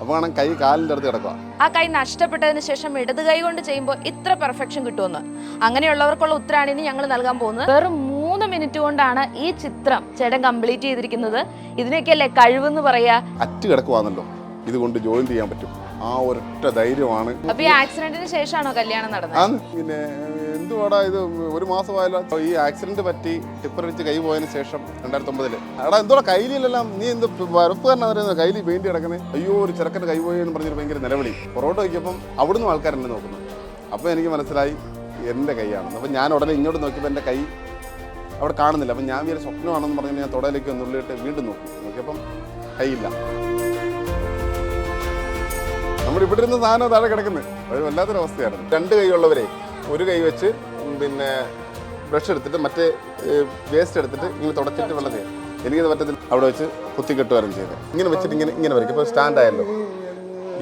അപ്പോൾ കൈ കാലിന്റെ അടുത്ത് കിടക്കുക. ആ കൈ നഷ്ടപ്പെട്ടതിന് ശേഷം ഇടത് കൈ കൊണ്ട് ചെയ്യുമ്പോൾ ഇത്ര പെർഫെക്ഷൻ കിട്ടുമെന്ന്. അങ്ങനെയുള്ളവർക്കുള്ള ഉത്തരാണ് ഇനി ഞങ്ങൾ നൽകാൻ പോകുന്നത്. വെറും മൂന്ന് മിനിറ്റ് കൊണ്ടാണ് ഈ ചിത്രം ചേട്ടൻ കംപ്ലീറ്റ് ചെയ്തിരിക്കുന്നത്. ഇതിനൊക്കെയല്ലേ കഴിവെന്ന് പറയാ? അറ്റ് കിടക്കുവാണല്ലോ ഇതുകൊണ്ട് ജോയിൻ ചെയ്യാൻ പറ്റും. ആ ഒരൊറ്റ ധൈര്യമാണ്. അപ്പൊ ഈ ആക്സിഡന്റിന് ശേഷമാണോ കല്യാണം നടന്നത്? പിന്നെ എന്തുവാടാ ഇത്? ഒരു മാസമായാലും ഈ ആക്സിഡന്റ് പറ്റി ടിപ്പർ വെച്ച് കൈ പോയതിന് ശേഷം രണ്ടായിരത്തി ഒമ്പതിൽ എടാ എന്തോടാ കയ്യിലെല്ലാം നീ എന്ത് വരപ്പുകാരനാ പറയുന്നത്? കയ്യിൽ പെയിന്റ് കിടക്കുന്നത് അയ്യോ ഒരു ചെറുക്കന്റെ കൈ പോയി എന്ന് പറഞ്ഞൊരു ഭയങ്കര നിലവിളി. പുറകോട്ട് നോക്കിയപ്പം അവിടുന്ന് ആൾക്കാരെന്നെ നോക്കുന്നു. അപ്പോൾ എനിക്ക് മനസ്സിലായി എന്റെ കൈയാണ് അപ്പം ഞാൻ ഉടനെ ഇങ്ങോട്ട് നോക്കിയപ്പോൾ എന്റെ കൈ അവിടെ കാണുന്നില്ല. അപ്പം ഞാൻ വീര സ്വപ്നമാണെന്ന് പറഞ്ഞ് ഞാൻ തുടയിലേക്ക് ഒന്നുള്ളിട്ട് വീണ്ടും നോക്കി. നോക്കിയപ്പം കൈയില്ല. നമ്മൾ ഇവിടെ ഇരുന്ന് സാധനം താഴെ കിടക്കുന്നത് അത് അവസ്ഥയായിരുന്നു. രണ്ട് കൈയുള്ളവരെ ഒരു കൈ വെച്ച് പിന്നെ ബ്രഷ് എടുത്തിട്ട് മറ്റേ വേസ്റ്റ് എടുത്തിട്ട് ഇങ്ങനെ തുടച്ചിട്ട് വെള്ളം ചെയ്യാം എനിക്കത് പറ്റത്തില്ല. അവിടെ വെച്ച് കുത്തി കുത്തിക്കെട്ടുവാരും ചെയ്ത്. ഇങ്ങനെ വെച്ചിട്ട് ഇങ്ങനെ ഇങ്ങനെ വരയ്ക്കും. ഇപ്പോൾ സ്റ്റാൻഡ് ആയല്ലോ.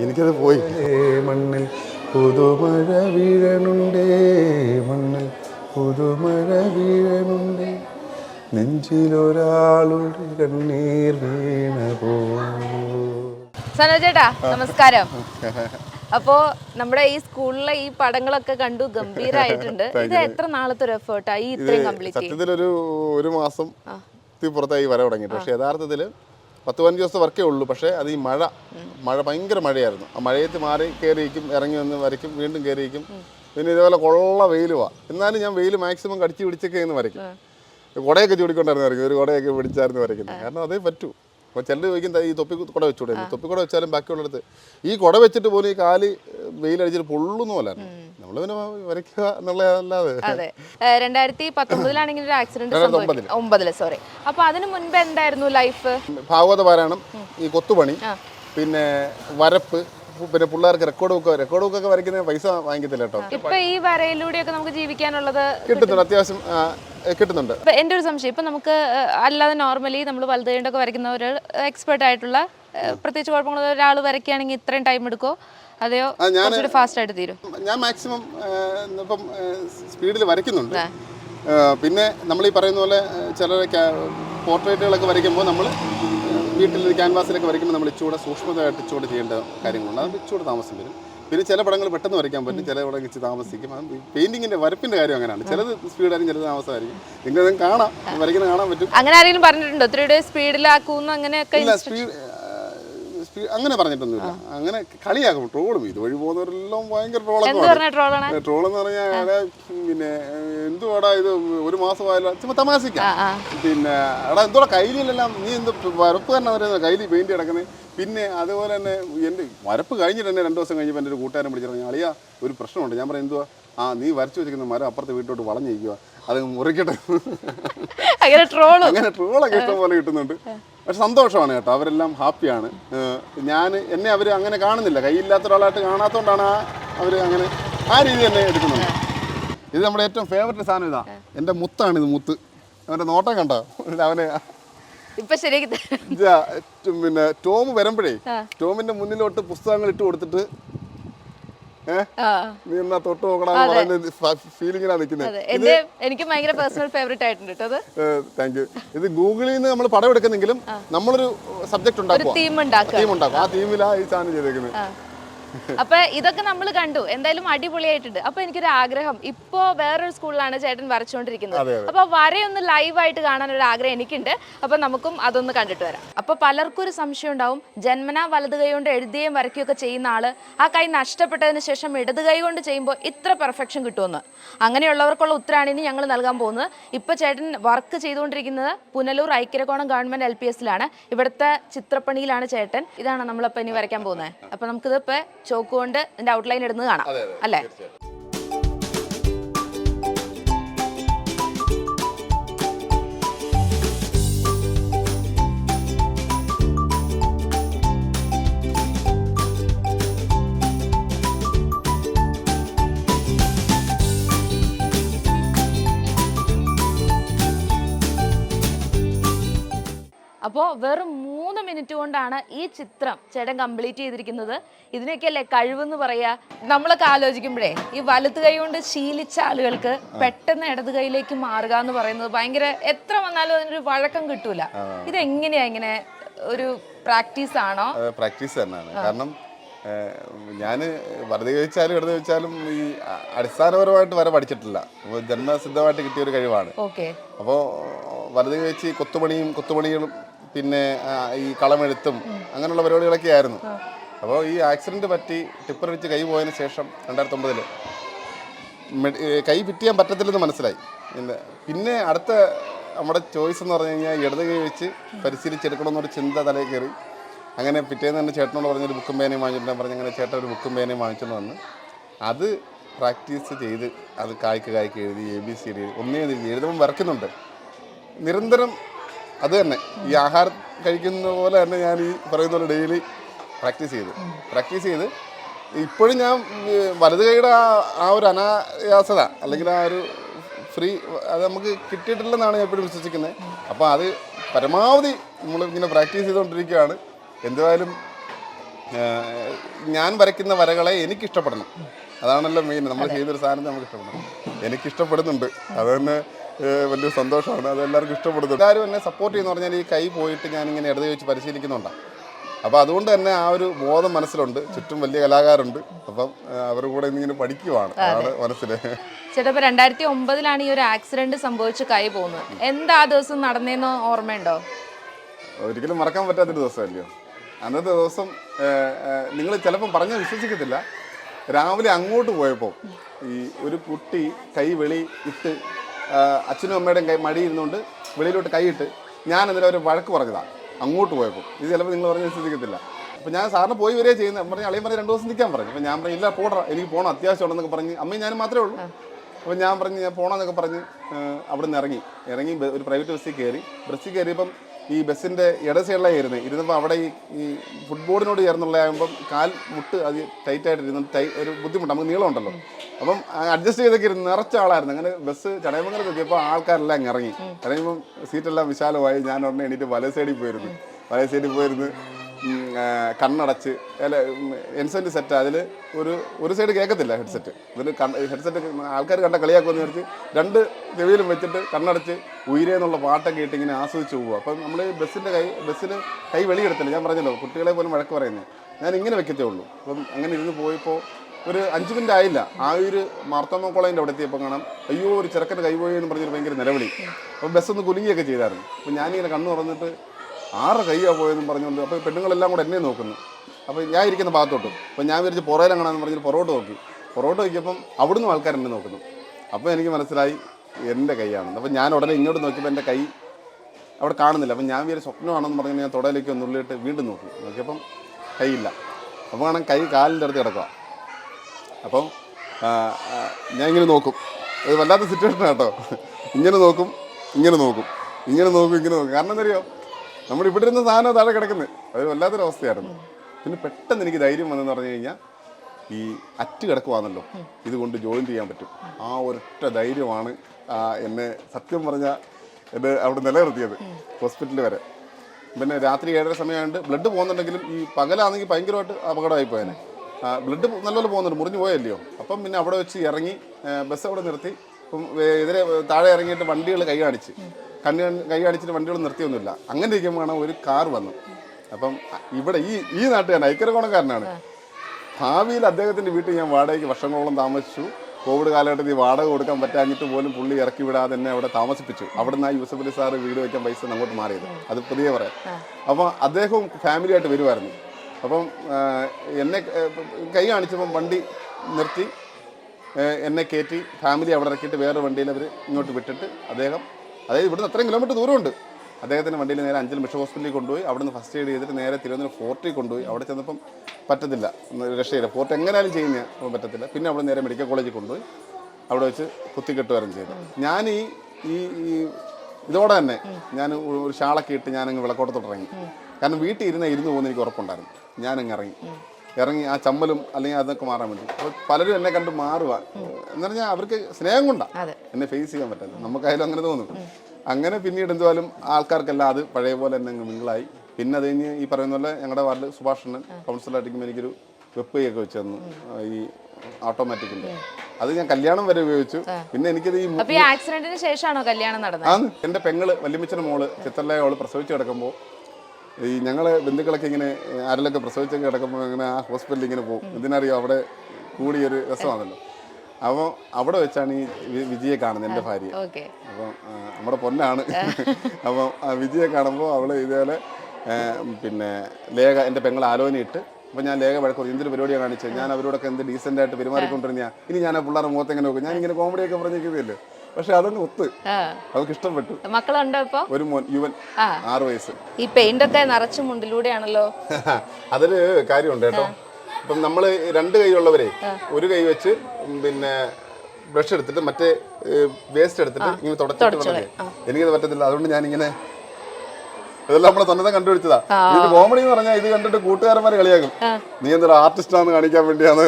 എനിക്കത് പോയി. മണ്ണിൽ പുതുമഴ വീഴനുണ്ടേ മണ്ണിൽ പുതുമഴ വീഴനുണ്ടേ നെഞ്ചിലൊരാളുടെ കണ്ണീർ വീണ പോ സനോജ് ചേട്ടാ നമസ്കാരം. അപ്പോ നമ്മുടെ ഈ സ്കൂളിലെ ഈ പടങ്ങളൊക്കെ കണ്ടു ഗംഭീരായിട്ടുണ്ട്. ഇത് എത്ര നാളത്തെ ഒരു എഫേർട്ടാ ഈ ഇത്രയും കംപ്ലീറ്റ് ചെയ്യും? സത്യത്തിലൊരു ഒരു മാസം ത്തി പുറത്തായി വര തുടങ്ങിയിട്ട്. പക്ഷെ യഥാർത്ഥത്തിൽ പത്ത് പതിനഞ്ച് ദിവസം വർക്കേ ഉള്ളൂ. പക്ഷേ അത് ഈ മഴ മഴ ഭയങ്കര മഴയായിരുന്നു. ആ മഴയത്ത് മാറി കയറിയിരിക്കും ഇറങ്ങി വന്ന് വരയ്ക്കും വീണ്ടും കയറിയിരിക്കും പിന്നെ ഇതേപോലെ കൊള്ള വെയിലുവാ. എന്നാലും ഞാൻ വെയിൽ മാക്സിമം കടിച്ചു പിടിച്ചൊക്കെ എന്ന് വരയ്ക്കും. കുടയൊക്കെ ചൂടിക്കൊണ്ടായിരുന്നു വരയ്ക്കും ഒരു കുടയൊക്കെ പിടിച്ചായിരുന്നു വരയ്ക്കുന്നത്. കാരണം അതേ പറ്റൂ. അപ്പോൾ ചിലർ ചോദിക്കും "ദാ ഈ തൊപ്പി കുട വെച്ചൂടെ? എന്ന്." തൊപ്പി കുട വെച്ചാലും ബാക്കിയുള്ളടത്ത്. ഈ കുട വെച്ചിട്ട് പോലും ഈ കാൽ വെയിലടിച്ചിട്ട് പൊള്ളുന്ന പോലെ നമ്മൾ പിന്നെ വരയ്ക്കുക എന്നുള്ളതല്ലാതെ. അതെ. രണ്ടായിരത്തി പത്തൊമ്പതിലാണെങ്കിൽ ഒരു ആക്സിഡന്റ് ഒമ്പതിൽ. സോറി അപ്പൊ അതിനു മുൻപ് എന്തായിരുന്നു ലൈഫ് ഭാഗവത പാരായണം ഈ കൊത്തുപണി പിന്നെ വരപ്പ് പിന്നെ പിള്ളേർക്ക് റെക്കോർഡ് ബുക്ക് റെക്കോർഡ് ബുക്കൊക്കെ വരയ്ക്കുന്ന പൈസ വാങ്ങിക്കത്തില്ല കേട്ടോ. ഇപ്പൊ ഈ വരയിലൂടെയൊക്കെ നമുക്ക് ജീവിക്കാനുള്ളത് കിട്ടുന്നുണ്ട് അത്യാവശ്യം കിട്ടുന്നുണ്ട്. ഇപ്പൊ എന്റെ ഒരു സംശയം ഇപ്പൊ നമുക്ക് അല്ലാതെ നോർമലി നമ്മൾ വലുത് കൈകൊണ്ടൊക്കെ വരയ്ക്കുന്ന ഒരു എക്സ്പെർട്ട് ആയിട്ടുള്ള പ്രത്യേകിച്ച് കുഴപ്പമുള്ള ഒരാൾ വരയ്ക്കുകയാണെങ്കിൽ ഇത്രയും ടൈം എടുക്കോ അതെയോ? ഞാൻ ഫാസ്റ്റ് ആയിട്ട് തീരും. ഞാൻ മാക്സിമം ഇപ്പം സ്പീഡിൽ വരയ്ക്കുന്നുണ്ട്. പിന്നെ നമ്മൾ ഈ പറയുന്ന പോലെ ചില പോർട്രേറ്റുകളൊക്കെ വരയ്ക്കുമ്പോൾ നമ്മൾ വീട്ടിൽ ക്യാൻവാസിലൊക്കെ വരയ്ക്കുമ്പോൾ നമ്മൾ ഇച്ചുകൂടെ സൂക്ഷ്മതയായിട്ട് ഇച്ചുകൂടെ ചെയ്യേണ്ട കാര്യങ്ങളുണ്ട്. അത് ഇച്ചുകൂടെ താമസം വരും. പിന്നെ ചില പടങ്ങൾ പെട്ടെന്ന് വരയ്ക്കാൻ പറ്റും. ചില പടങ്ങൾ ഇച്ചിരി താമസിക്കും. അത് പെയിന്റിങ്ങിന്റെ വരപ്പിന്റെ കാര്യം അങ്ങനെയാണ്. ചിലത് സ്പീഡായിരിക്കും ചിലത് താമസമായിരിക്കും. നിങ്ങൾക്ക് കാണാം. വരയ്ക്കുന്നത് കാണാൻ പറ്റും. അങ്ങനെ ആരെങ്കിലും പറഞ്ഞിട്ടുണ്ടോ? സ്പീഡിലാക്കും സ്പീഡിലാക്കൂന്ന് അങ്ങനെയൊക്കെ സ്പീഡ് അങ്ങനെ പറഞ്ഞിട്ടൊന്നുമില്ല. അങ്ങനെ കളിയാക്കും. ട്രോളും. ഇതുവഴി പോകുന്നവരെല്ലാം ഭയങ്കര ട്രോളൊക്കെ ട്രോളാണ്? ട്രോൾ എന്ന് പറഞ്ഞാൽ പിന്നെ എന്തുവാടാ ഇത്? ഒരു മാസമായാലോ ചുമ്മാ തമാശിക്കാം പിന്നെ എടാ എന്തോടാ കയ്യിലെല്ലാം നീ എന്ത് വരപ്പ് തന്നെ പറയുന്നത് കയ്യിൽ പെയിന്റ് കിടക്കുന്നത് പിന്നെ അതുപോലെ തന്നെ എന്റെ വരപ്പ് കഴിഞ്ഞിട്ട് തന്നെ രണ്ട് ദിവസം കഴിഞ്ഞപ്പോൾ എന്റെ ഒരു കൂട്ടുകാരൻ വിളിച്ചിറങ്ങി അളിയാ ഒരു പ്രശ്നമുണ്ട്. ഞാൻ പറയാം എന്തുവാ? ആ നീ വരച്ചു വെച്ചിരിക്കുന്ന മരം അപ്പുറത്തെ വീട്ടിലോട്ട് വളഞ്ഞിരിക്കുക അത് മുറിക്കട്ടെ. അങ്ങനെ ട്രോളൊക്കെ ഇഷ്ടം പോലെ കിട്ടുന്നുണ്ട്. പക്ഷെ സന്തോഷമാണ് കേട്ടോ. അവരെല്ലാം ഹാപ്പിയാണ്. ഞാൻ എന്നെ അവർ അങ്ങനെ കാണുന്നില്ല. കയ്യില്ലാത്ത ഒരാളായിട്ട് കാണാത്തതുകൊണ്ടാണ് ആ അവർ അങ്ങനെ ആ രീതി തന്നെ എടുക്കുന്നത്. ഇത് നമ്മുടെ ഏറ്റവും ഫേവററ്റ് സാധനം ഇതാ. എന്റെ മുത്താണ് ഇത് മുത്ത്. അവന്റെ നോട്ടം കണ്ടോ? അവനെ ഇപ്പൊ ശരിയാക്കി പിന്നെ ടോം വരുമ്പോഴേ ടോമിന്റെ മുന്നിലോട്ട് പുസ്തകങ്ങൾ ഇട്ട് കൊടുത്തിട്ട് നീ എന്നാ തൊട്ട് നോക്കണം പറയുന്ന ഫീലിങ്ങിലാണ് നിൽക്കുന്നത് എന്റെ എനിക്ക് ഭയങ്കര പേഴ്സണൽ ഫേവറേറ്റ് ആയിട്ടുണ്ട് കേട്ടോ താങ്ക് യു ഇത് ഗൂഗിളിൽ നിന്ന് നമ്മൾ പടം എടുക്കുന്നെങ്കിലും നമ്മളൊരു സബ്ജക്ട് ഒരു ഉണ്ടാക്കുക തീം ഉണ്ടാക്കും ആ തീമിലാണ് ഈ സാധനം ചെയ്തേക്കുന്നത്. അപ്പൊ ഇതൊക്കെ നമ്മൾ കണ്ടു. എന്തായാലും അടിപൊളിയായിട്ടുണ്ട്. അപ്പൊ എനിക്കൊരു ആഗ്രഹം. ഇപ്പോ വേറൊരു സ്കൂളിലാണ് ചേട്ടൻ വരച്ചുകൊണ്ടിരിക്കുന്നത് അപ്പൊ വരയൊന്ന് ലൈവായിട്ട് കാണാൻ ഒരു ആഗ്രഹം എനിക്കുണ്ട്. അപ്പൊ നമുക്കും അതൊന്ന് കണ്ടിട്ട് വരാം. അപ്പൊ പലർക്കും ഒരു സംശയം ഉണ്ടാവും. ജന്മനാ വലത് കൈ കൊണ്ട് എഴുതുകയും വരയ്ക്കുകയൊക്കെ ചെയ്യുന്ന ആൾ ആ കൈ നഷ്ടപ്പെട്ടതിന് ശേഷം ഇടത് കൈ കൊണ്ട് ചെയ്യുമ്പോൾ ഇത്ര പെർഫെക്ഷൻ കിട്ടുമെന്ന്. അങ്ങനെയുള്ളവർക്കുള്ള ഉത്തരമാണ് ഇനി ഞങ്ങൾ നൽകാൻ പോകുന്നത്. ഇപ്പൊ ചേട്ടൻ വർക്ക് ചെയ്തുകൊണ്ടിരിക്കുന്നത് Punalur Aikyarakonam government L P എസിലാണ്. ഇവിടുത്തെ ചിത്രപ്പണിയിലാണ് ചേട്ടൻ. ഇതാണ് നമ്മളിപ്പോ ഇനി വരയ്ക്കാൻ പോകുന്നത്. അപ്പൊ നമുക്കിത് ഇപ്പൊ ചോക്ക് കൊണ്ട് ഇതിന്റെ ഔട്ട്ലൈൻ ഇടുന്നത് കാണാം. അല്ലേ? അപ്പോൾ വെറും മിനിറ്റ് കൊണ്ടാണ് ഈ ചിത്രം ചേട്ടൻ കംപ്ലീറ്റ് ചെയ്തിരിക്കുന്നത്. ഇതിനൊക്കെയല്ലേ കഴിവെന്ന് പറയാ? നമ്മളൊക്കെ ആലോചിക്കുമ്പോഴേ ഈ വലത് കൈ കൊണ്ട് ശീലിച്ച ആളുകൾക്ക് പെട്ടെന്ന് ഇടത് കൈയിലേക്ക് മാറുക എന്ന് പറയുന്നത് ഭയങ്കര എത്ര വന്നാലും അതിനൊരു വഴക്കം കിട്ടൂല. ഇതെങ്ങനെയാ ഇങ്ങനെ ഒരു പ്രാക്ടീസ് ആണോ? പ്രാക്ടീസ് തന്നെയാണ്. കാരണം ഞാൻ വെറുതെ ചോദിച്ചാലും ഇടത് ചോദിച്ചാലും ഈ അടിസ്ഥാനപരമായിട്ട് വരെ പഠിച്ചിട്ടില്ല. ജന്മസിദ്ധമായിട്ട് കിട്ടിയ ഒരു കഴിവാണ്. അപ്പോ അപ്പോൾ വെറുതെ ചോദിച്ച് കൊത്തുപണിയും കൊത്തുപണികളും പിന്നെ ഈ കളമെഴുത്തും അങ്ങനെയുള്ള പരിപാടികളൊക്കെ ആയിരുന്നു. അപ്പോൾ ഈ ആക്സിഡന്റ് പറ്റി ടിപ്പർ വെച്ച് കൈ പോയതിന് ശേഷം രണ്ടായിരത്തി ഒമ്പതിൽ കൈ ഫിറ്റ് ചെയ്യാൻ പറ്റത്തില്ലെന്ന് മനസ്സിലായി. പിന്നെ പിന്നെ അടുത്ത നമ്മുടെ ചോയ്സ് എന്ന് പറഞ്ഞു കഴിഞ്ഞാൽ ഇടത് കൈ വെച്ച് പരിശീലിച്ചെടുക്കണമെന്നൊരു ചിന്ത തലയിൽ കയറി. അങ്ങനെ പിറ്റേന്ന് തന്നെ ചേട്ടനോട് പറഞ്ഞൊരു ബുക്കും പേനയും വാങ്ങിച്ചിട്ടുണ്ടെന്ന് പറഞ്ഞു അങ്ങനെ ചേട്ടൻ ഒരു ബുക്കും പേനയും വാങ്ങിച്ചിട്ട് വന്ന് അത് പ്രാക്ടീസ് ചെയ്ത് അത് കായ്ക്ക് കായ്ക്ക് എഴുതി എ ബി സി ഡി ഒന്നേ എഴുതി എഴുതുമ്പോൾ വരയ്ക്കുന്നുണ്ട്. നിരന്തരം അത് തന്നെ. ഈ ആഹാരം കഴിക്കുന്ന പോലെ തന്നെ ഞാൻ ഈ പറയുന്ന പോലെ ഡെയിലി പ്രാക്ടീസ് ചെയ്ത്. പ്രാക്ടീസ് ചെയ്ത് ഇപ്പോഴും ഞാൻ വലത് കൈയുടെ ആ ആ ഒരു അനായാസത അല്ലെങ്കിൽ ആ ഒരു ഫ്രീ അത് നമുക്ക് കിട്ടിയിട്ടില്ലെന്നാണ് ഞാൻ എപ്പോഴും വിശ്വസിക്കുന്നത്. അപ്പോൾ അത് പരമാവധി നമ്മൾ ഇങ്ങനെ പ്രാക്ടീസ് ചെയ്തുകൊണ്ടിരിക്കുകയാണ്. എന്തായാലും ഞാൻ വരയ്ക്കുന്ന വരകളെ എനിക്ക് ഇഷ്ടപ്പെടണം അതാണല്ലോ മെയിൻ നമ്മൾ ചെയ്തൊരു സാധനം നമുക്ക് ഇഷ്ടപ്പെടണം എനിക്ക് ഇഷ്ടപ്പെടുന്നുണ്ട് അത് തന്നെ വലിയ സന്തോഷമാണ്. അത് എല്ലാവർക്കും ഇഷ്ടപ്പെടുന്നുണ്ട്. എല്ലാവരും എന്നെ സപ്പോർട്ട് ചെയ്യുന്ന പറഞ്ഞാൽ ഈ കൈ പോയിട്ട് ഞാനിങ്ങനെ ഇടത് വെച്ച് പരിശീലിക്കുന്നുണ്ടാണ് അപ്പോൾ അതുകൊണ്ട് തന്നെ ആ ഒരു ബോധം മനസ്സിലുണ്ട്. ചുറ്റും വലിയ കലാകാരുണ്ട്. അപ്പം അവരുടെ കൂടെ ഇന്നിങ്ങനെ പഠിക്കുവാണ്. അതാണ് മനസ്സിൽ ചേട്ടാ ഇപ്പൊ രണ്ടായിരത്തി ഒമ്പതിലാണ് ഈ ഒരു ആക്സിഡന്റ് സംഭവിച്ച് കൈ പോകുന്നത്. എന്താ ആ ദിവസം നടന്നേന്ന് ഓർമ്മയുണ്ടോ? ഒരിക്കലും മറക്കാൻ പറ്റാത്തൊരു ദിവസമല്ലയോ അന്നത്തെ ദിവസം നിങ്ങൾ ചിലപ്പം പറഞ്ഞാൽ വിശ്വസിക്കത്തില്ല. രാവിലെ അങ്ങോട്ട് പോയപ്പോൾ ഈ ഒരു കുട്ടി കൈ വെളി ഇട്ട് അച്ഛനും അമ്മയുടെയും കൈ മടി ഇരുന്നുകൊണ്ട് വെളിയിലോട്ട് കൈയിട്ട് ഞാൻ എന്നിട്ട് ഒരു വഴക്ക് പറഞ്ഞതാണ് അങ്ങോട്ട് പോയപ്പോൾ ഇത് ചിലപ്പോൾ നിങ്ങൾ പറഞ്ഞ വിശ്വസിക്കത്തില്ല. അപ്പോൾ ഞാൻ സാറിന് പോയി വരെ ചെയ്യുന്നത് പറഞ്ഞ് അളിയും പറഞ്ഞ് രണ്ട് ദിവസം നിൽക്കാൻ പറഞ്ഞു. അപ്പോൾ ഞാൻ പറഞ്ഞു ഇല്ല പോടാ എനിക്ക് പോകണം അത്യാവശ്യമുണ്ടെന്നൊക്കെ പറഞ്ഞ് അമ്മയും ഞാനും മാത്രമേ ഉള്ളൂ. അപ്പോൾ ഞാൻ പറഞ്ഞ് ഞാൻ പോകണമെന്നൊക്കെ പറഞ്ഞ് അവിടെ നിന്ന് ഇറങ്ങി. ഇറങ്ങി ഒരു പ്രൈവറ്റ് ബസ്സിൽ കയറി. ബസ്സിൽ കയറിയപ്പം ഈ ബസ്സിന്റെ ഇട സൈഡിലാണ് ഇരുന്നത് ഇരുന്നപ്പോൾ അവിടെ ഈ ഈ ഫുട്ബോളിനോട് ചേർന്നുള്ള ആകുമ്പം കാൽ മുട്ട് അത് ടൈറ്റായിട്ട് ഇരുന്ന് ടൈ ഒരു ബുദ്ധിമുട്ട്. നമുക്ക് നീളമുണ്ടല്ലോ അപ്പം അഡ്ജസ്റ്റ് ചെയ്തൊക്കെ ഇരുന്ന് നിറച്ച ആളായിരുന്നു. അങ്ങനെ ബസ് ചടയമംഗലത്ത് എത്തിയപ്പോൾ ആൾക്കാരെല്ലാം അങ്ങ് ഇറങ്ങി. ഇറങ്ങിയപ്പം സീറ്റെല്ലാം വിശാലമായി. ഞാൻ ഉടനെ എണീറ്റ് വലസൈഡിൽ പോയിരുന്നു. വലസൈഡിൽ പോയിരുന്നു കണ്ണടച്ച് അല്ല ഹെഡ്സെറ്റ് സെറ്റ് അതിൽ ഒരു ഒരു സൈഡ് കേൾക്കത്തില്ല ഹെഡ്സെറ്റ് ഇതിൽ ഹെഡ്സെറ്റ് ആൾക്കാർ കണ്ട കളിയാക്കുമെന്ന് വിചാരിച്ച് രണ്ട് ചെവിയിലും വെച്ചിട്ട് കണ്ണടച്ച് ഉയരെന്നുള്ള പാട്ടൊക്കെ ഇട്ട് ഇങ്ങനെ ആസ്വദിച്ച് പോവുക. അപ്പം നമ്മൾ ബസ്സിന്റെ കൈ ബസ്സിൽ കൈ വെളിയെടുത്തില്ല. ഞാൻ പറഞ്ഞല്ലോ കുട്ടികളെ പോലും വഴക്ക് പറയുന്നത്. ഞാൻ ഇങ്ങനെ വെക്കത്തേ ഉള്ളൂ. അപ്പം അങ്ങനെ ഇരുന്ന് പോയപ്പോൾ ഒരു അഞ്ച് മിനിറ്റ് ആയില്ല. ആ ഒരു മാർത്തോമ കോളേജിന്റെ അവിടെ എത്തിയപ്പോൾ കാണാം അയ്യോ ഒരു ചെറുക്കന്റെ കൈ പോയി എന്ന് പറഞ്ഞൊരു ഭയങ്കര നിലവിളി. അപ്പോൾ ബസ് ഒന്ന് കുലുങ്ങിയൊക്കെ ചെയ്തായിരുന്നു. അപ്പോൾ ഞാനിങ്ങനെ കണ്ണു തുറന്നിട്ട് ആറ് കയ്യാ പോയെന്നും പറഞ്ഞുകൊണ്ട് അപ്പോൾ പെണ്ണുങ്ങളെല്ലാം കൂടെ എന്നെ നോക്കുന്നു. അപ്പോൾ ഞാൻ ഇരിക്കുന്ന ഭാഗത്തോട്ട്. അപ്പോൾ ഞാൻ വിചാരിച്ച് പുറയിലെങ്ങാണെന്ന് പറഞ്ഞിട്ട് പുറകോട്ട് നോക്കി. പുറകോട്ട് നോക്കിയപ്പം അവിടുന്ന് ആൾക്കാർ എന്നെ നോക്കുന്നു. അപ്പോൾ എനിക്ക് മനസ്സിലായി എന്റെ കൈയാണ് അപ്പോൾ ഞാൻ ഉടനെ ഇങ്ങോട്ട് നോക്കിയപ്പോൾ എന്റെ കൈ അവിടെ കാണുന്നില്ല. അപ്പം ഞാൻ വിചാരിച്ച സ്വപ്നമാണെന്ന് പറഞ്ഞ് ഞാൻ തുടയിലേക്ക് ഒന്നുള്ളിട്ട് വീണ്ടും നോക്കി. നോക്കിയപ്പം കൈയില്ല. അപ്പോൾ കാണാൻ കൈ കാലിന്റെ അടുത്ത് കിടക്കുക അപ്പം ഞാൻ ഇങ്ങനെ നോക്കും. അത് വല്ലാത്ത സിറ്റുവേഷൻ കേട്ടോ. ഇങ്ങനെ നോക്കും ഇങ്ങനെ നോക്കും. ഇങ്ങനെ നോക്കും ഇങ്ങനെ നോക്കും. കാരണം എന്തറിയോ നമ്മൾ ഇവിടെ ഇരുന്ന സാധനം താഴെ കിടക്കുന്നത് അത് വല്ലാത്തൊരു അവസ്ഥയായിരുന്നു. പിന്നെ പെട്ടെന്ന് എനിക്ക് ധൈര്യം വന്നെന്ന് പറഞ്ഞു കഴിഞ്ഞാൽ ഈ അറ്റ് കിടക്കുവാണല്ലോ ഇതുകൊണ്ട് ജോയിൻ ചെയ്യാൻ പറ്റും. ആ ഒരൊറ്റ ധൈര്യമാണ് എന്നെ സത്യം പറഞ്ഞാൽ എന്നെ അവിടെ നിലനിർത്തിയത് ഹോസ്പിറ്റലിൽ വരെ. പിന്നെ രാത്രി ഏഴര സമയമായിട്ട് ബ്ലഡ് പോകുന്നുണ്ടെങ്കിലും ഈ പകലാണെങ്കിൽ ഭയങ്കരമായിട്ട് അപകടമായി പോയേനെ. ബ്ലഡ് നല്ലപോലെ പോകുന്നുണ്ട് മുറിഞ്ഞു പോയല്ലയോ? അപ്പം പിന്നെ അവിടെ വെച്ച് ഇറങ്ങി ബസ് അവിടെ നിർത്തി. ഇപ്പം എതിരെ താഴെ ഇറങ്ങിയിട്ട് വണ്ടികൾ കൈ കാണിച്ച്. കണ്ണ് കാണ്- കൈ കാണിച്ചിട്ട് വണ്ടികൾ നിർത്തിയൊന്നുമില്ല. അങ്ങനെ ഇരിക്കുമ്പോഴാണ് ഒരു കാർ വന്നു. അപ്പം ഇവിടെ ഈ ഈ നാട്ടുകാരൻ ഐക്കരകോണക്കാരനാണ് ഭാവിയിൽ അദ്ദേഹത്തിന്റെ വീട്ടിൽ ഞാൻ വാടകയ്ക്ക് വർഷങ്ങളോളം താമസിച്ചു. കോവിഡ് കാലഘട്ടത്തിൽ ഈ വാടക കൊടുക്കാൻ പറ്റാഞ്ഞിട്ട് പോലും പുള്ളി ഇറക്കി വിടാതെ തന്നെ അവിടെ താമസിപ്പിച്ചു. അവിടെ നിന്ന് ആ യൂസഫ് അലി സാറ് വീട് വയ്ക്കാൻ പൈസ അങ്ങോട്ട് മാറിയത്. അത് പുതിയ പറയാം. അപ്പോൾ അദ്ദേഹവും ഫാമിലിയായിട്ട് വരുമായിരുന്നു അപ്പം എന്നെ കൈ കാണിച്ചപ്പം വണ്ടി നിർത്തി. എന്നെ കയറ്റി ഫാമിലി അവിടെ ഇറക്കിയിട്ട് വേറെ വണ്ടിയിൽ അവർ ഇങ്ങോട്ട് വിട്ടിട്ട് അദ്ദേഹം അതായത് ഇവിടുന്ന് അത്രയും കിലോമീറ്റർ ദൂരമുണ്ട്. അദ്ദേഹത്തിന്റെ വണ്ടിയിൽ നേരെ അഞ്ചൽ മിഷൻ ഹോസ്പിറ്റലിൽ കൊണ്ടുപോയി അവിടുന്ന് ഫസ്റ്റ് എയ്ഡ് ചെയ്തിട്ട് നേരെ തിരുവനന്തപുരം ഫോർട്ടിൽ കൊണ്ടുപോയി. അവിടെ ചെന്നപ്പം പറ്റത്തില്ല രക്ഷയില്ല. ഫോർട്ട് എങ്ങനെയാലും ചെയ്യുന്ന പറ്റത്തില്ല. പിന്നെ അവിടെ നേരെ മെഡിക്കൽ കോളേജിൽ കൊണ്ടുപോയി. അവിടെ വെച്ച് കുത്തിക്കെട്ടുവരും ചെയ്തു. ഞാൻ ഈ ഈ ഇതോടെ തന്നെ ഞാൻ ഒരു ഷാളൊക്കെ ഇട്ട് ഞാനങ്ങ് വിളക്കോട്ടത്തോട്ട് ഇറങ്ങി. കാരണം വീട്ടിൽ ഇരുന്ന് ഇരുന്ന് പോകുന്ന എനിക്ക് ഉറപ്പുണ്ടായിരുന്നു. ഞാനങ്ങ് ഇറങ്ങി. ഇറങ്ങി ആ ചമ്മലും അല്ലെങ്കിൽ അതൊക്കെ മാറാൻ വേണ്ടി. അപ്പോൾ പലരും എന്നെ കണ്ട് മാറുക എന്ന് പറഞ്ഞാൽ അവർക്ക് സ്നേഹം കൊണ്ടാ. എന്നെ ഫേസ് ചെയ്യാൻ പറ്റില്ല നമുക്കായാലും അങ്ങനെ തോന്നും. അങ്ങനെ പിന്നീട് എന്തുവാലും ആൾക്കാർക്കെല്ലാം അത് പഴയ പോലെ തന്നെ അങ്ങ് മിങ്കിളായി. പിന്നെ അത് കഴിഞ്ഞ് ഈ പറയുന്ന പോലെ ഞങ്ങളുടെ വാർഡ് സുഭാഷണൻ കൗൺസിലായിട്ടിരിക്കുമ്പോൾ എനിക്കൊരു വെപ്പ് ഒക്കെ വെച്ച് തന്നു. ഈ ഓട്ടോമാറ്റിക്കിന്റെ അത് ഞാൻ കല്യാണം വരെ ഉപയോഗിച്ചു. പിന്നെ എനിക്കത് ഈ അപ്പൊ ആക്സിഡന്റിന് ശേഷമാണോ കല്യാണം നടന്നത്? എന്റെ പെങ്ങൾ വല്യമ്മച്ചന്റെ മോൾ ചിത്രലയ അവൾ പ്രസവിച്ച് കിടക്കുമ്പോൾ ഈ ഞങ്ങളെ ബന്ധുക്കളൊക്കെ ഇങ്ങനെ ആരെല്ലൊക്കെ പ്രസവിച്ചൊക്കെ കിടക്കുമ്പോൾ ഇങ്ങനെ ആ ഹോസ്പിറ്റലിൽ ഇങ്ങനെ പോകും. എന്തിനറിയോ അവിടെ കൂടിയൊരു രസമാണല്ലോ. അപ്പോൾ അവിടെ വെച്ചാണ് ഈ വിജയെ കാണുന്നത് എന്റെ ഭാര്യ. അപ്പം നമ്മുടെ പൊന്നാണ്. അപ്പം ആ വിജയെ കാണുമ്പോൾ അവൾ ഇതേപോലെ പിന്നെ ലേഖ എന്റെ പെങ്ങൾ ആലോചനയിട്ട് അപ്പം ഞാൻ ലേഖ വഴക്കം എന്തൊരു പരിപാടിയാണ് കാണിച്ചത് ഞാൻ അവരോടൊക്കെ എന്ത് ഡീസന്റ് ആയിട്ട് പെരുമാറിക്കൊണ്ടിരുന്ന ഇനി ഞാൻ ആ പിള്ളേരുടെ മുഖത്ത് എങ്ങനെ നോക്കും? ഞാൻ ഇങ്ങനെ കോമഡിയൊക്കെ പറഞ്ഞിരിക്കുന്നതല്ലേ? പക്ഷെ അതങ്ങ് ഒത്ത്. അവൾക്ക് ഇഷ്ടപ്പെട്ടു മക്കളുണ്ടോ ഇപ്പൊ? ഒരു മോൻ യുവൻ. ആറ് വയസ്സ്. ഈ പെയിന്റ് ഒക്കെ നിറച്ച് മുണ്ടിലൂടെയാണല്ലോ. അതിൽ കാര്യമുണ്ട് കേട്ടോ. ഇപ്പം നമ്മൾ രണ്ട് കൈയുള്ളവരെ ഒരു കൈ വെച്ച് പിന്നെ ബ്രഷ് എടുത്തിട്ട് മറ്റേ വേസ്റ്റ് എടുത്തിട്ട് ഇങ്ങനെ തുടച്ചിട്ട് എനിക്കത് പറ്റത്തില്ല. അതുകൊണ്ട് ഞാൻ ഇങ്ങനെ ഇതെല്ലാം നമ്മളെ തന്നെ കണ്ടുപിടിച്ചതാ. ഇത് കോമഡി എന്ന് പറഞ്ഞാൽ ഇത് കണ്ടിട്ട് കൂട്ടുകാരന്മാരെ കളിയാക്കും. നീ എന്തൊരു ആർട്ടിസ്റ്റ് ആണെന്ന് കാണിക്കാൻ വേണ്ടിയാണ്.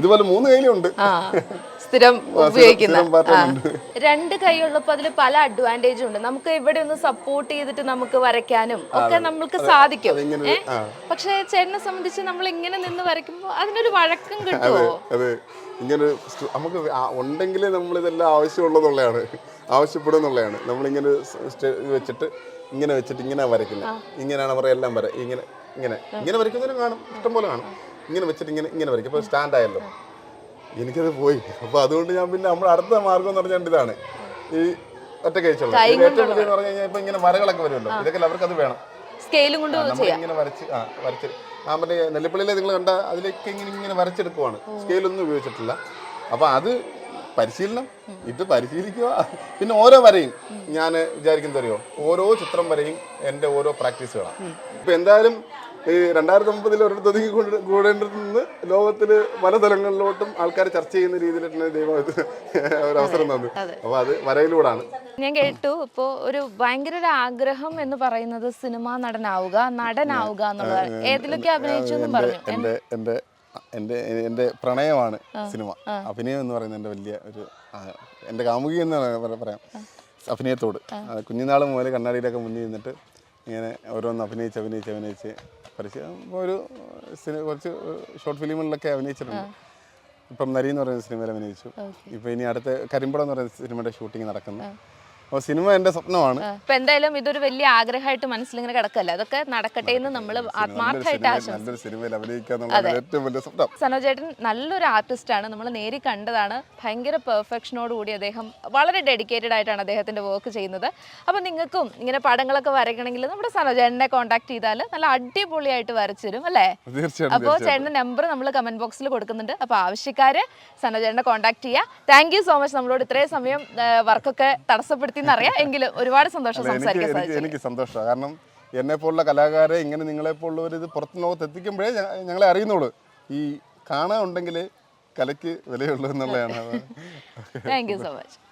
ഇതുപോലെ മൂന്ന് കയ്യിലുണ്ട് സ്ഥിരം ഉപയോഗിക്കുന്ന. സ്ഥിരം pattern ഉണ്ട്. രണ്ട് കൈയുള്ളപ്പോ അതിൽ പല അഡ്വാന്റേജും ഉണ്ട്. നമുക്ക് ഇവിടെ ഒന്ന് സപ്പോർട്ട് ചെയ്തിട്ട് നമുക്ക് വരയ്ക്കാനും ഒക്കെ നമ്മൾക്ക് സാധിക്കും. പക്ഷെ ചേട്ടനെ സംബന്ധിച്ച് നമ്മൾ ഇങ്ങനെ നിന്ന് വരയ്ക്കുമ്പോൾ അതിനൊരു വഴക്കം കിട്ടുമോ അതെ. ഇങ്ങനെ നമുക്ക് ഉണ്ടെങ്കിലേ നമ്മൾ ഇതെല്ലാം ആവശ്യമുള്ളതുള്ളതാണ് ആവശ്യപ്പെടുന്നുള്ളതാണ് നമ്മളിങ്ങനെ വെച്ചിട്ട് ഇങ്ങനെ വെച്ചിട്ട് ഇങ്ങനെ വരയ്ക്കുന്നത് ഇങ്ങനെയാണ് അവരെ എല്ലാം വര ഇങ്ങനെ ഇങ്ങനെ. ഇങ്ങനെ വരയ്ക്കുന്നതിനും കാണും. ഇഷ്ടംപോലെ കാണും. ഇങ്ങനെ വെച്ചിട്ട് ഇങ്ങനെ ഇങ്ങനെ വരയ്ക്കും. ഇപ്പോൾ സ്റ്റാൻഡ് ആയല്ലോ. എനിക്കത് പോയി. അപ്പോൾ അതുകൊണ്ട് ഞാൻ പിന്നെ നമ്മുടെ അടുത്ത മാർഗം എന്ന് പറഞ്ഞാൽ ഇതാണ്. ഈ ഒറ്റ കഴിച്ചുള്ളത് ഏറ്റവും വലിയ പറഞ്ഞു കഴിഞ്ഞാൽ ഇപ്പൊ ഇങ്ങനെ വരകളൊക്കെ വരുമല്ലോ. ഇതൊക്കെ അവർക്ക് അത് വേണം. സ്കെയിലും കൊണ്ട് നമ്മൾ ഇങ്ങനെ വരച്ച് ആ വരച്ച്. ആ മറ്റേ നെല്ലിപ്പള്ളിയിലെ നിങ്ങൾ കണ്ട അതിലേക്ക് ഇങ്ങനെ ഇങ്ങനെ വരച്ചെടുക്കുവാണ്. സ്കെയിലൊന്നും ഉപയോഗിച്ചിട്ടില്ല. അപ്പൊ അത് പരിശീലനം ഇത് പരിശീലിക്കുക. പിന്നെ ഓരോ വരയും ഞാൻ വിചാരിക്കുന്നത് അറിയോ? ഓരോ ചിത്രം വരെയും എന്റെ ഓരോ പ്രാക്ടീസുകളാണ്. ഇപ്പം എന്തായാലും ഈ രണ്ടായിരത്തി ഒമ്പതിൽ ഒരിടത്ത് ഒതുങ്ങി കൊണ്ട് കൂടേണ്ടത് ലോകത്തിൽ പല തലങ്ങളിലോട്ടും ആൾക്കാർ ചർച്ച ചെയ്യുന്ന രീതിയിലാണ് ദൈവം ഇത് ഒരു അവസരം തന്നു അപ്പോൾ അത്. വരയിലൂടാണ് ഞാൻ കേട്ടു. ഇപ്പോ ഒരു ഭയങ്കര ഒരു ആഗ്രഹം എന്ന് പറയുന്നത് സിനിമ നടനാവുക നടനാവുക എന്നുള്ളത് ഏതിലൊക്കെ അഭിനയിച്ചു എന്നും പറഞ്ഞു? എന്റെ എന്റെ എന്റെ എന്റെ പ്രണയമാണ് സിനിമ. അഭിനയം എന്ന് പറയുന്നത് എന്റെ വലിയ ഒരു എന്റെ എന്റെ കാമുകി എന്ന് പറയാം അഭിനയത്തോട്. കുഞ്ഞുനാൾ മുതൽ കണ്ണാടിയിലൊക്കെ മുന്നിൽ നിന്നിട്ട് ഇങ്ങനെ ഓരോന്ന് അഭിനയിച്ച് അഭിനയിച്ച് അഭിനയിച്ച് പരിചയം. ഒരു സിനിമ കുറച്ച് ഷോർട്ട് ഫിലിമുകളിലൊക്കെ അഭിനയിച്ചിട്ടുണ്ട്. ഇപ്പം നരി എന്ന് പറയുന്ന സിനിമയിൽ അഭിനയിച്ചു. ഇപ്പം ഇനി അടുത്ത കരിമ്പടം എന്ന് പറയുന്ന സിനിമയുടെ ഷൂട്ടിംഗ് നടക്കുന്നു. സിനിമ എന്റെ സ്വപ്നമാണ്. ഇപ്പൊ എന്തായാലും ഇതൊരു വലിയ ആഗ്രഹമായിട്ട് മനസ്സിൽ ഇങ്ങനെ കിടക്കല്ല? അതൊക്കെ നടക്കട്ടെ എന്ന് നമ്മൾ ആത്മാർത്ഥമായിട്ട് ആശംസിക്കുന്നു നല്ലൊരു ആർട്ടിസ്റ്റ് ആണ് സനോജേട്ടൻ നമ്മൾ നേരി കണ്ടതാണ്. ഭയങ്കര പെർഫെക്ഷനോട് കൂടി അദ്ദേഹം വളരെ ഡെഡിക്കേറ്റഡ് ആയിട്ടാണ് അദ്ദേഹത്തിന്റെ വർക്ക് ചെയ്യുന്നത്. അപ്പൊ നിങ്ങൾക്കും ഇങ്ങനെ പടങ്ങളൊക്കെ വരയ്ക്കണമെങ്കിൽ നമ്മുടെ സനോജേട്ടനെ കോൺടാക്ട് ചെയ്താൽ നല്ല അടിപൊളിയായിട്ട് വരച്ചു തരും അല്ലേ അപ്പൊ അപ്പോൾ ചേട്ടന്റെ നമ്പർ നമ്മൾ കമന്റ് ബോക്സിൽ കൊടുക്കുന്നുണ്ട്. അപ്പോൾ ആവശ്യക്കാര് സനോജേട്ടനെ കോൺടാക്ട് ചെയ്യുക താങ്ക് യു സോ മച്ച് നമ്മളോട് ഇത്രയും സമയം വർക്കൊക്കെ തടസ്സപ്പെടുത്തി എന്നറിയാം എങ്കിലും ഒരുപാട് സന്തോഷം സംസാരിക്കാൻ സാധിച്ചു. എനിക്ക് സന്തോഷമാണ്. കാരണം എന്നെ പോലുള്ള കലാകാരെ ഇങ്ങനെ നിങ്ങളെ പോലുള്ളവർ ഇത് പുറത്ത് ലോകത്ത് എത്തിക്കുമ്പോഴേ ഞങ്ങളെ അറിയുന്നുള്ളൂ. ഈ കാണാൻ ഉണ്ടെങ്കിൽ കലയ്ക്ക് വിലയുള്ളൂ എന്നുള്ളതാണ്. Thank you so much